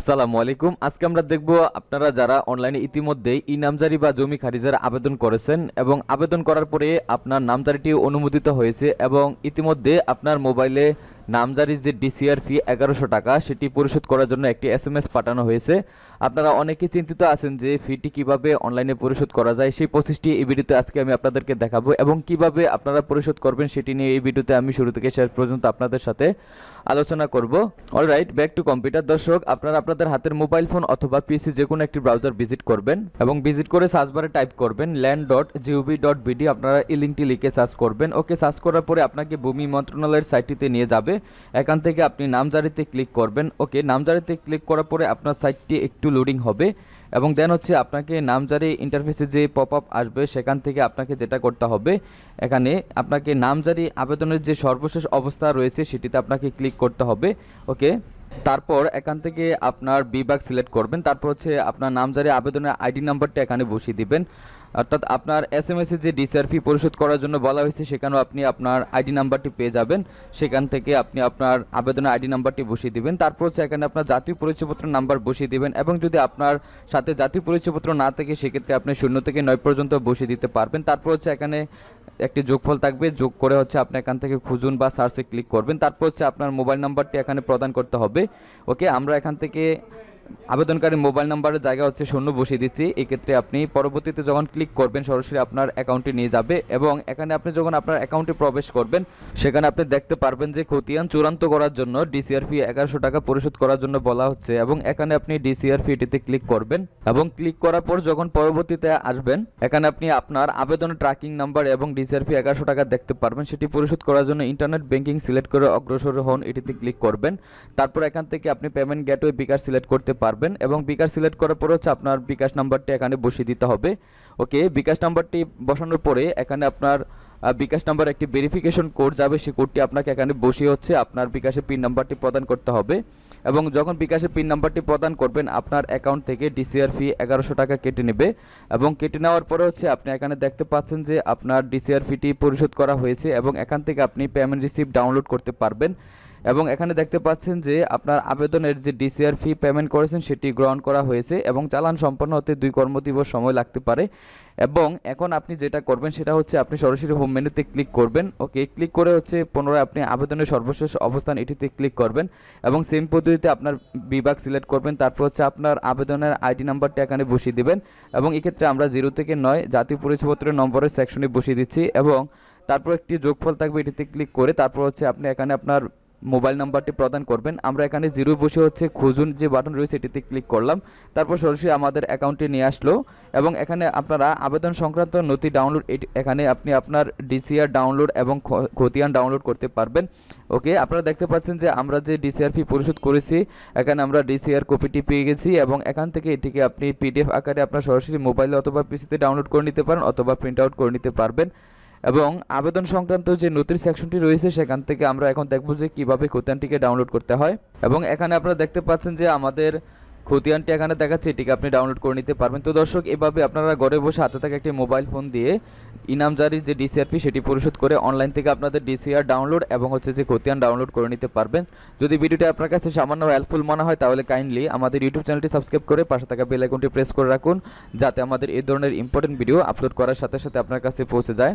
আসসালামু আলাইকুম। আজকে আমরা দেখব আপনারা যারা অনলাইনে ইতিমধ্যে ই নামজারি বা জমি খারিজের আবেদন করেছেন এবং আবেদন করার পরে আপনার নামজারিটি অনুমোদিত হয়েছে এবং ইতিমধ্যে আপনার মোবাইলে নামজারির যে ডিসিআর ফি এগারোশো টাকা, সেটি পরিশোধ করার জন্য একটি এস এম এস পাঠানো হয়েছে। আপনারা অনেকে চিন্তিত আছেন যে ফিটি কীভাবে অনলাইনে পরিশোধ করা যায়, সেই প্রসেসটি এই ভিডিওতে আজকে আমি আপনাদেরকে দেখাবো এবং কীভাবে আপনারা পরিশোধ করবেন, সেটি নিয়ে এই ভিডিওতে আমি শুরু থেকে শেষ পর্যন্ত আপনাদের সাথে আলোচনা করব। অলরাইট ব্যাক টু কম্পিউটার দর্শক, আপনারা আপনাদের হাতের মোবাইল ফোন অথবা পিসি যে কোনো একটি ব্রাউজার ভিজিট করবেন এবং ভিজিট করে সার্চ বারে টাইপ করবেন land dot G O V dot BD আপনারা এই লিঙ্কটি লিখে সার্চ করবেন। ওকে সার্চ করার পরে আপনাকে ভূমি মন্ত্রণালয়ের সাইটটিতে নিয়ে যাবে। এখান থেকে আপনি নামজারিতে ক্লিক করবেন। ওকে নামজারিতে ক্লিক করার পরে আপনার সাইটটি একটু লোডিং হবে এবং দেন হচ্ছে আপনাকে নামজারি ইন্টারফেসে যে পপ আপ আসবে, সেখান থেকে আপনাকে যেটা করতে হবে, এখানে আপনাকে নামজারি আবেদনের যে সর্বশেষ অবস্থা রয়েছে, সেটিতে আপনাকে ক্লিক করতে হবে। ওকে তারপর এখান থেকে আপনার বিভাগ সিলেক্ট করবেন। তারপর হচ্ছে আপনার নামজারি আবেদনের আইডি নাম্বারটা এখানে বসিয়ে দিবেন। অর্থাৎ আপনার এস এম এসে যে ডিসিআর ফি পরিশোধ করার জন্য বলা হয়েছে, সেখানেও আপনি আপনার আইডি নাম্বারটি পেয়ে যাবেন। সেখান থেকে আপনি আপনার আবেদনের আইডি নাম্বারটি বসিয়ে দিবেন। তারপর হচ্ছে এখানে আপনার জাতীয় পরিচয়পত্র নাম্বার বসিয়ে দিবেন এবং যদি আপনার সাথে জাতীয় পরিচয়পত্র না থাকে, সেক্ষেত্রে আপনি শূন্য থেকে নয় পর্যন্ত বসিয়ে দিতে পারবেন। তারপর হচ্ছে এখানে একটি যোগফল থাকবে, যোগ করে হচ্ছে আপনি এখান থেকে খুঁজুন বা সার্চে ক্লিক করবেন। তারপর হচ্ছে আপনার মোবাইল নাম্বারটি এখানে প্রদান করতে হবে। ওকে আমরা এখান থেকে আবেদনকারী মোবাইল নাম্বারের জায়গা হচ্ছে শূন্য, বসিয়ে দিচ্ছি। এক্ষেত্রে আপনি পরবর্তীতে যখন ক্লিক করবেন, সরাসরি আপনার অ্যাকাউন্টে নিয়ে যাবে এবং এখানে আপনি যখন আপনার অ্যাকাউন্টে প্রবেশ করবেন, সেখানে আপনি দেখতে পারবেন যে খতিয়ান চূড়ান্ত করার জন্য ডিসিআর ফি এগারোশো টাকা পরিশোধ করার জন্য বলা হচ্ছে এবং এখানে আপনি ডিসিআর ফি এটিতে ক্লিক করবেন এবং ক্লিক করার পর যখন পরবর্তীতে আসবেন, এখানে আপনি আপনার আবেদনের ট্র্যাকিং নাম্বার এবং ডিসিআর ফি এগারোশো টাকা দেখতে পারবেন। সেটি পরিশোধ করার জন্য ইন্টারনেট ব্যাংকিং সিলেক্ট করে অগ্রসর হন, এটিতে ক্লিক করবেন। তারপর এখান থেকে আপনি পেমেন্ট গেটওয়ে বিকাশ সিলেক্ট করতে পারবেন এবং বিকাশ সিলেক্ট করার পর হচ্ছে আপনার বিকাশ নাম্বারটি এখানে বসিয়ে দিতে হবে। ওকে, বিকাশ নাম্বারটি বসানোর পরে এখানে আপনার বিকাশ নাম্বার একটি ভেরিফিকেশন কোড যাবে, সেই কোডটি আপনাকে এখানে বসিয়ে হচ্ছে আপনার বিকাশের পিন নাম্বারটি প্রদান করতে হবে। এবং যখন বিকাশের পিন নাম্বারটি প্রদান করবেন, আপনার অ্যাকাউন্ট থেকে ডিসিআর ফি এগারোশো টাকা কেটে নেবে। এবং কেটে নেওয়ার পরে হচ্ছে আপনি এখানে দেখতে পাচ্ছেন যে আপনার ডিসিআর ফিটি পরিশোধ করা হয়েছে এবং এখান থেকে আপনি পেমেন্ট রিসিপ্ট ডাউনলোড করতে পারবেন। এবং এখানে দেখতে পাচ্ছেন যে আপনার আবেদনের যে ডিসিআর ফি পেমেন্ট করেছেন, সেটি গ্রহণ করা হয়েছে এবং চালান সম্পন্ন হতে দুই কর্মদিবস সময় লাগতে পারে। এবং এখন আপনি যেটা করবেন, সেটা হচ্ছে আপনি সরাসরি হোম মেনুতে ক্লিক করবেন। ওকে ক্লিক করে হচ্ছে পুনরায় আপনি আবেদনের সর্বশেষ অবস্থান এটিতে ক্লিক করবেন এবং সেম পদ্ধতিতে আপনার বিভাগ সিলেক্ট করবেন। তারপর হচ্ছে আপনার আবেদনের আইডি নাম্বারটি এখানে বসিয়ে দিবেন এবং এক্ষেত্রে আমরা জিরো থেকে নয় জাতীয় পরিচয়পত্রের নম্বরের সেকশনে বসিয়ে দিচ্ছি এবং তারপর একটি যোগফল থাকবে এটিতে ক্লিক করে তারপর হচ্ছে আপনি এখানে আপনার মোবাইল নাম্বারটি প্রদান করবেন। আমরা এখানে জিরো বসে হচ্ছে খুঁজুন যে বাটন রয়েছে এটিতে ক্লিক করলাম। তারপর সরাসরি আমাদের অ্যাকাউন্টে নিয়ে আসলো এবং এখানে আপনারা আবেদন সংক্রান্ত নথি ডাউনলোড এখানে আপনি আপনার ডিসিআর ডাউনলোড এবং খতিয়ান ডাউনলোড করতে পারবেন। ওকে, আপনারা দেখতে পাচ্ছেন যে আমরা যে ডিসিআর ফি পরিশোধ করেছি, এখানে আমরা ডিসিআর কপিটি পেয়ে গেছি এবং এখান থেকে এটিকে আপনি পিডিএফ আকারে আপনার সরাসরি মোবাইলে অথবা পিসিতে ডাউনলোড করে নিতে পারেন অথবা প্রিন্ট আউট করে নিতে পারবেন। এবং আবেদন সংক্রান্ত যে নথির সেকশনটি রয়েছে, সেখান থেকে আমরা এখন দেখব যে কীভাবে খতিয়ানটিকে ডাউনলোড করতে হয়। এবং এখানে আপনারা দেখতে পাচ্ছেন যে আমাদের খতিয়ানটি এখানে দেখাচ্ছে, এটিকে আপনি ডাউনলোড করে নিতে পারবেন। তো দর্শক, এভাবে আপনারা ঘরে বসে হাতে থাকা একটি মোবাইল ফোন দিয়ে ইনাম জারির যে ডিসিআর ফি সেটি পরিশোধ করে অনলাইন থেকে আপনাদের ডিসিআর ডাউনলোড এবং হচ্ছে যে খতিয়ান ডাউনলোড করে নিতে পারবেন। যদি ভিডিওটি আপনার কাছে সামান্য হেল্পফুল মনে হয়, তাহলে কাইন্ডলি আমাদের ইউটিউব চ্যানেলটি সাবস্ক্রাইব করে পাশে থাকা বেল আইকনটি প্রেস করে রাখুন, যাতে আমাদের এই ধরনের ইম্পর্টেন্ট ভিডিও আপলোড করার সাথে সাথে আপনার কাছে পৌঁছে যায়।